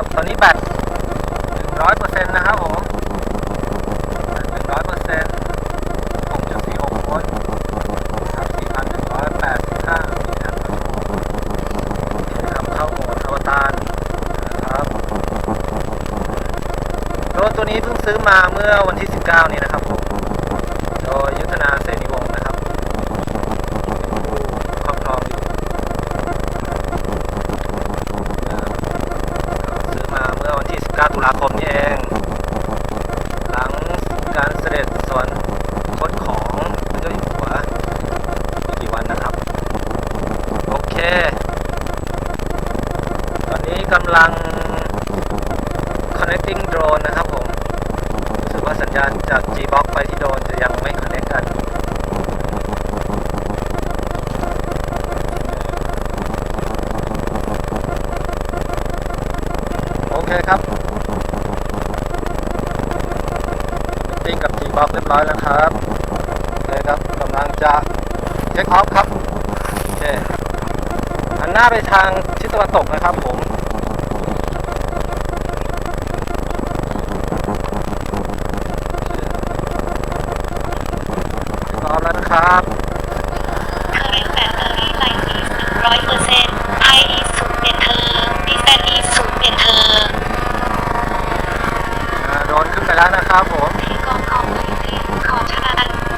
ครับ ตอนนี้แบต100%นะครับผม100% 6.46โวลต์ครับ4,185มิลลิแอมป์คครับเข้าโหมดอวตารนะครับรถตัวนี้เพิ่งซื้อมาเมื่อวันที่19นี้นะม โดยยุทธนาเสนีวงศ์นะครับเป็นผู้ครอบครองอยู่เอ่อซื้อมาเมื่อวันที่ 19 ตุลาคมนี่เอง หลังการเสด็จสวรรคตของพระเจ้าอยู่หัวไม่กี่วันนะครับ โอเค ตอนนี้กำลัง connecting drone นะครับผม รู้สึก ว่าสัญญาณจาก G-Box ไปที่โดนจะยังไม่ connect กันโอเคครับติ้งกับ G-Box เรียบร้อยแล้วครับโอเคครับกำลังจะเช็คออฟครับโอเคหันหน้าไปทางทิศตะวันตกนะครับผม พร้อมแล้วนะครับ Current battery life is 100%ไออีสูงเปลี่ยนเธอดิแซนอีสูงเปลี่ยนเธอ อ่าโดนขึ้นไปแล้วนะครับผม ที่กองกองเลยที่ขอชนะ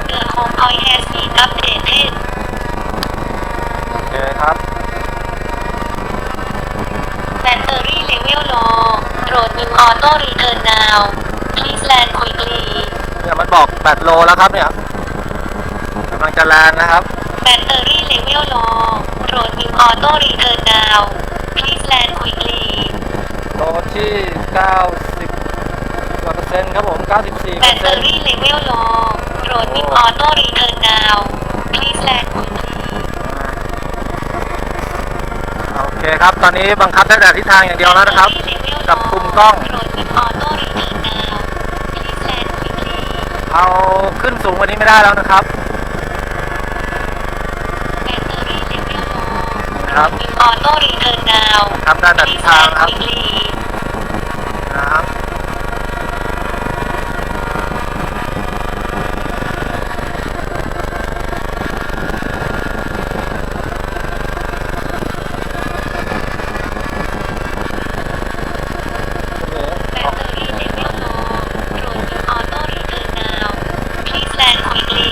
เดือโฮมพอยแฮสมีอัปเดตเทศ โอเคครับ แบตเตอรี่เลเวลโลโหลดมิมออโต้รี เทิร์นนาว please land quickly เนี่ยมันบอก8โลแล้วครับเนี่ยกำลังจะแลนนะครับแบตเตอรี่เลเวลโลโหลดมิมออโต้รีเทิร์นนาว please land quickly โลที่ 90กว่าเปอร์เซ็นต์ครับผม 94แบเปอตร์เตเซ็อนต์รี่เลเวลโลโหลดมิมออโต้รีเทิร์นนาว please land quickly โอเคครับ ตอนนี้บังคับได้แต่ทิศทางอย่างเดียวแล้วนะครับ กับคุมกล้องโหลดมิมออโต้รีเทิร์นนาว please land quickly เอาขึ้นสูงกว่านี้ไม่ได้แล้วนะครับแบตเตอรี่เลเวลโลครับมิมออโต้รีเทิร์นนาวทำได้แต่ทิศทางนะครับ quickly นะครับ แบตเตอรี่เลเวลโลโหลดมิมออโต้รีเทิร์นนาว please land quickly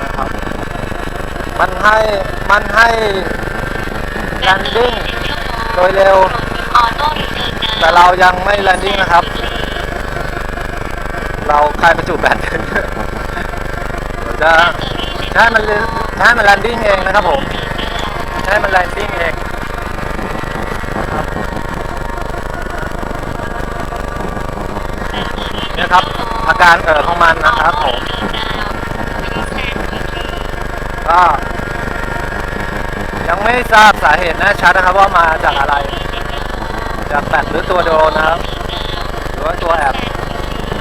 นะครับ มันให้มันให้แบตเตอรี่ landing เลเวลโลโดยเร็วโหลดมิมออโต้รีเทิร์นนาวแต่เรายังไม่แลนดิ้งนะครับ เราคลายประจุแบตเดี๋ยวจะจะให้มันเรจะให้มันแลนดิ้งเองนะครับผมจะให้มันแลนดิ้งเองเนี่ยครับอาการเอ่อของมันนะครับผม ก็ยังไม่ทราบสาเหตุแน่ชัดนะครับว่ามาจากอะไร จากแบตหรือตัวโดรนนะครับ หรือว่าตัวแอป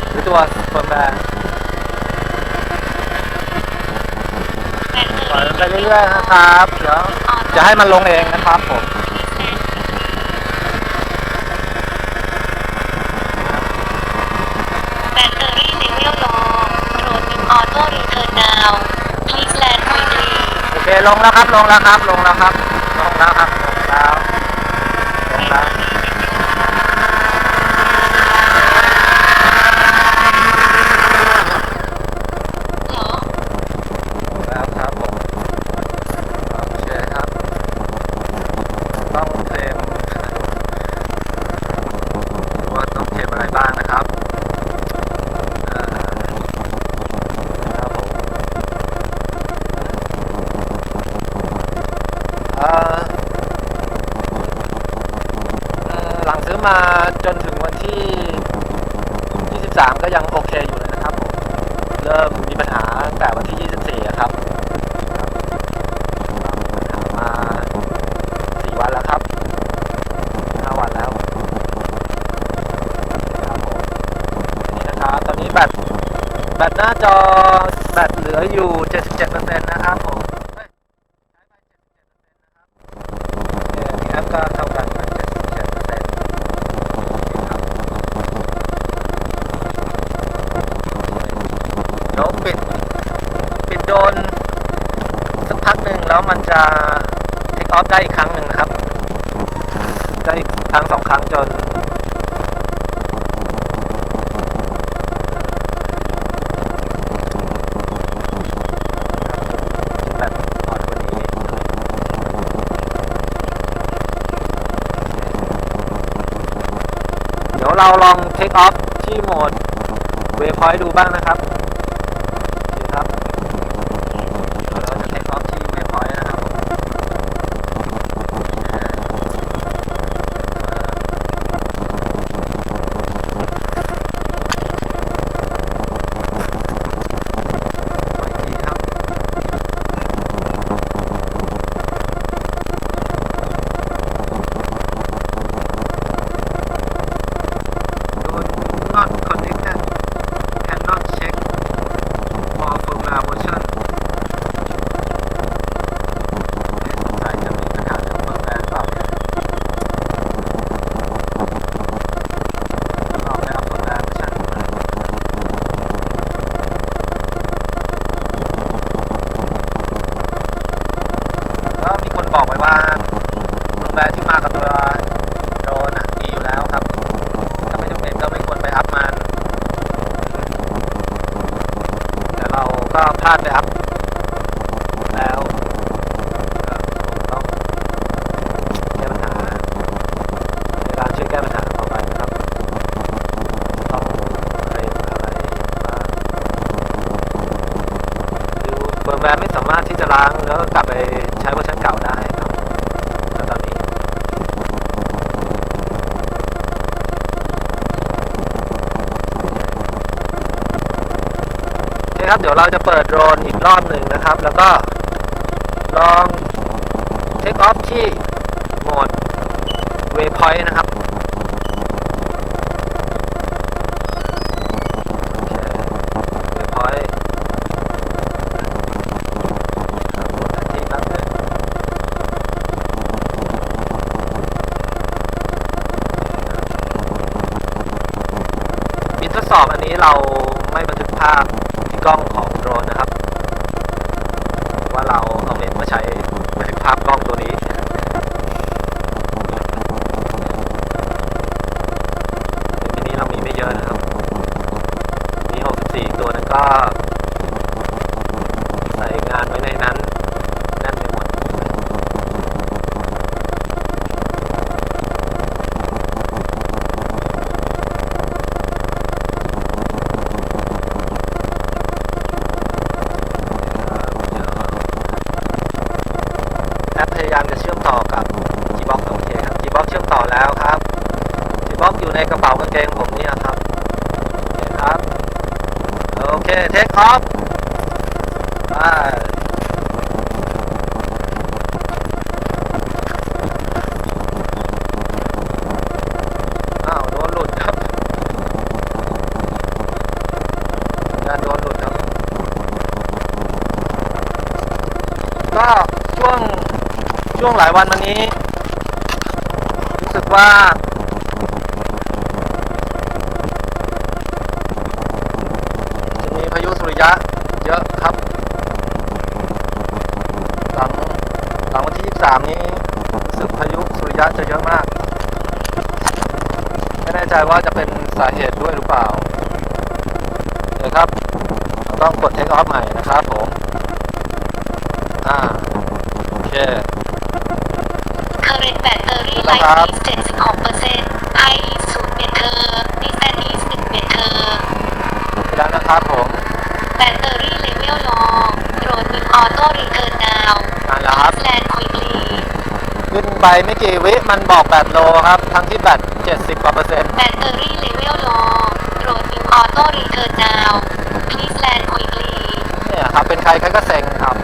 หรือตัวเฟิร์มแวร์ปล่อยมันไปเรื่อยๆนะครับ เดี๋ยวจะให้มันลงเองนะครับผม แบตเตอรี่เลเวลโลโหลดมิมออโต้รีเทิร์นนาว please land quickly โอ เคลงแล้วครับ ลงแล้วครับ ลงแล้วครับ ลงแล้วครับ ลงแล้วลงแล้ว เหรอ ลงแล้วครับผมโอเคครับ ต้องเตรียมว่าต้องเตรียมอะไรบ้างนะครับเอ่อครับผมเอ่อเอ่อหลังซื้อมาจนถึงวันที่ 23ก็ยังโอเคอยู่เลยนะครับผมเริ่มมีปัญหาแต่วันที่ 24 ครับปัญหามา4วันแล้วครับ 5 วันแล้วครับผมนี่นะครับ ตอนนี้แบตแบตหน้าจอแบตเหลืออยู่ 77นะครับผมเฮ้ยใช้ไป77%นะครับ เดี๋ยวปิด ปิดโดนสักพักหนึ่ง แล้วมันจะเทคออฟได้อีกครั้งหนึ่งนะครับ ได้อีกครั้งสองครั้งจน แบบอ่อนกว่านี้เดี๋ยวเราลองเทคออฟที่โหมดเวพอยต์ดูบ้างนะครับโอเคครับเดี๋ยวเราจะเทคออฟที่เวพอยต์นะครับขออีกทีครับ Do not connected cannot check for firmware version สายจะมีปัญหาเรื่อง firmware หรือเปล่าเนี่ยลองไปเอา firmware version ก็มีคนบอกไว้ว่า firmware ที่มากับตัวโดรนอะดีอยู่แล้วครับ ถ้าไม่จำเป็นก็ไม่ควรไปอัพมัน แต่เรา ก็พลาดไปอัพแล้วต้องแก้ปัญหาในการช่วยแก้ปัญหาต่อไปนะครับ ต้องอะไรอะไรบ้างคือเฟิร์มแวร์ไม่สามารถที่จะล้างแล้วก็กลับไปใช้เวอร์ชันเก่าได้ครับแล้วตอนนี้ โอเครับ เดี๋ยวเราจะเปิดโดรนอีกรอบหนึ่งนะครับ แล้วก็ลองเทคออฟที่โหมด Waypoint นะครับโอเค Waypoint ครับกดแผนที่แป๊บนึงบินทดสอบอันนี้เราไม่บันทึกภาพ กล้องของโดรนนะครับ ว่าเราเอาเมมมาใช้บันทึกภาพกล้องตัวนี้ในมินิเรามีไม่เยอะนะครับ มี 64 ตัวนั้นก็ ใส่งานไว้ในนั้นนไปหมด แอปพยายามจะเชื่อมต่อกับ Gbox โอเคครับ Gbox เชื่อมต่อแล้วครับ Gbox อยู่ ในกระเป๋ากางเกงผมเนี่ยครับโอเคครับ โอเค เทคออฟไปอ้าวโดนหลุดครับงานโดนหลุดครับ ก็ช่วงช่วงหลายวันมานี้ รู้สึกว่า จะมีพายุสุริยะเยอะครับ หลังหลังวันที่ 23 นี้รู้สึกพายุสุริยะจะเยอะมาก ไม่แน่ ใจว่าจะเป็นสาเหตุด้วยหรือเปล่าเดี๋ยวครับ ต้องกดเทคออฟใหม่นะครับผม อ่า โอเค current battery แล้วครั life บ is 76% high is 0เปลี่ยนเทอม Nissan is 1เปลี่ยนเทอมไปแล้วนะครับผม battery level low โปรดมี auto return now อ่านแล้วครับ land quickly ขึ้นไปไม่กี่วิมันบอกแบตโลครับ ทั้งที่แบต70กว่าเปอร์เซ็นต์ battery level low โปรดมี auto return now please land quickly เนี่ยครับ เป็นใครใครก็เซ็งครับ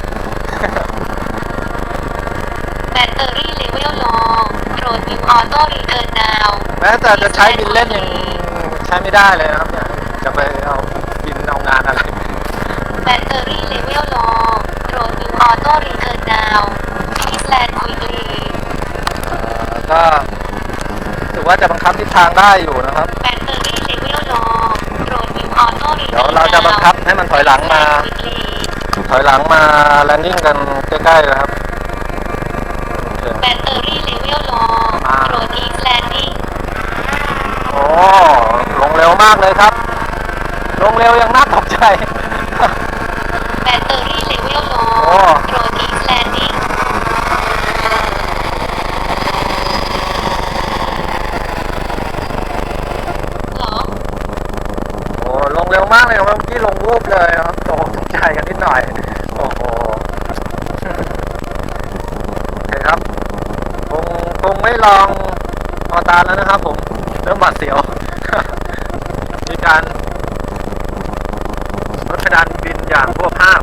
battery level low โปรดมี auto return now แม้แต่จะใช้บินเล่นยังใช้ไม่ได้เลยนะครับเนี่ยจะไปเอาบินเอางานอะไร battery level low โปรดมี auto return now please land quickly เอ่อ ก็ถือว่าจะบังคับทิศทางได้อยู่นะครับ battery level low โปรดมี auto return เดี๋ยวเราจะบังคับในให้มันถอยหลังมา ถอยหลังมาแลนดิ้งกันใกล้ๆนะครับโอเคแบตเตอรี่เลเวลโลอ่าโปรตีสแลนดิ้งโอ้ลงเร็วมากเลยครับ ลงเร็วยังน่าตกใจ แบตเตอรี่เลเวลโล โอ้ โปรตีสแลนดิ้งหรอ โอ้ลงเร็วมากเลยครับเมื่อกี้ลงวูบเลยครับตกตกใจกันนิดหน่อย โอ้โห โอเคครับ ค งคงไม่ลองออตาแล้วนะครับผมเริ่มบาดเสียว มีการลดเพดานบินอย่างพวกภาพ